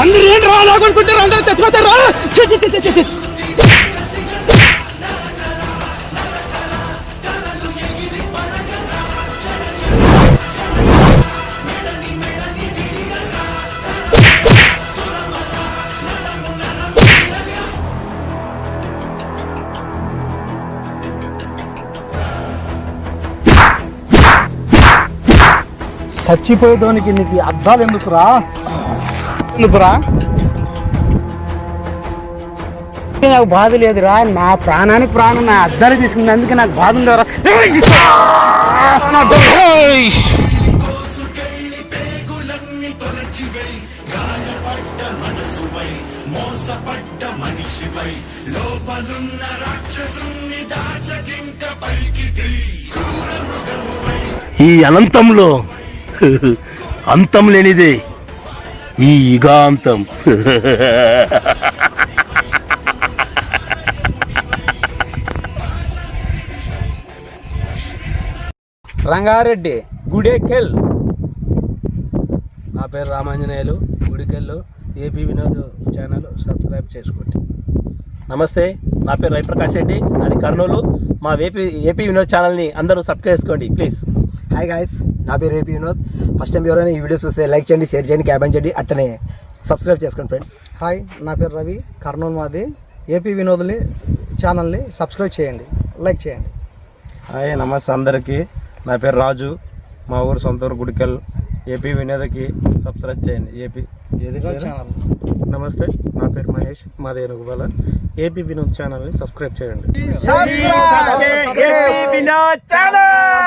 అందరూ ఏంటి రా లాగొనుకుంటారు అందరూ చచ్చిపోతారు? రా చచ్చిపోయేదానికి నీకు అద్దాలు ఎందుకురా? ఎందుకురా నాకు బాధ లేదురా నా ప్రాణానికి ప్రాణం నా అద్దాలు తీసుకుంది అందుకే నాకు బాధ ఉందిరా. ఈ అనంతంలో అంతం లేనిదే ఈ యుగాంతం. రంగారెడ్డి గుడేకెల్. నా పేరు Ramanjaneyulu Gudikellu AP Vinod channel subscribe చేసుకోండి. నమస్తే నా పేరు రవిప్రకాష్ రెడ్డి అది కర్నూలు. మా ఏపీ ఏపీ వినోద్ ఛానల్ని అందరూ సబ్స్క్రైబ్ చేసుకోండి ప్లీజ్. హాయ్ గాయస్ నా పేరు ఏపీ వినోద్ ఫస్ట్ టైం ఎవరైనా ఈ వీడియో చూస్తే లైక్ చేయండి షేర్ చేయండి క్యాబన్ చేయండి అట్టనే సబ్స్క్రైబ్ చేసుకోండి ఫ్రెండ్స్ హాయ్ నా పేరు రవి కర్నూలు మాది. ఏపీ వినోద్ని ఛానల్ని సబ్స్క్రైబ్ చేయండి లైక్ చేయండి. హాయ్ నమస్తే అందరికీ. నా పేరు రాజు. మా ఊరు సొంత ఊరు గుడికల్. ఏపీ వినోదకి సబ్స్క్రైబ్ చేయండి. ఏపీ ఏది? ఛానల్ నమస్తే నా పేరు మహేష్. మాది ఏనుగుబాల. ఏపీ వినోద్ ఛానల్ని సబ్స్క్రైబ్ చేయండి. AP Vinod channel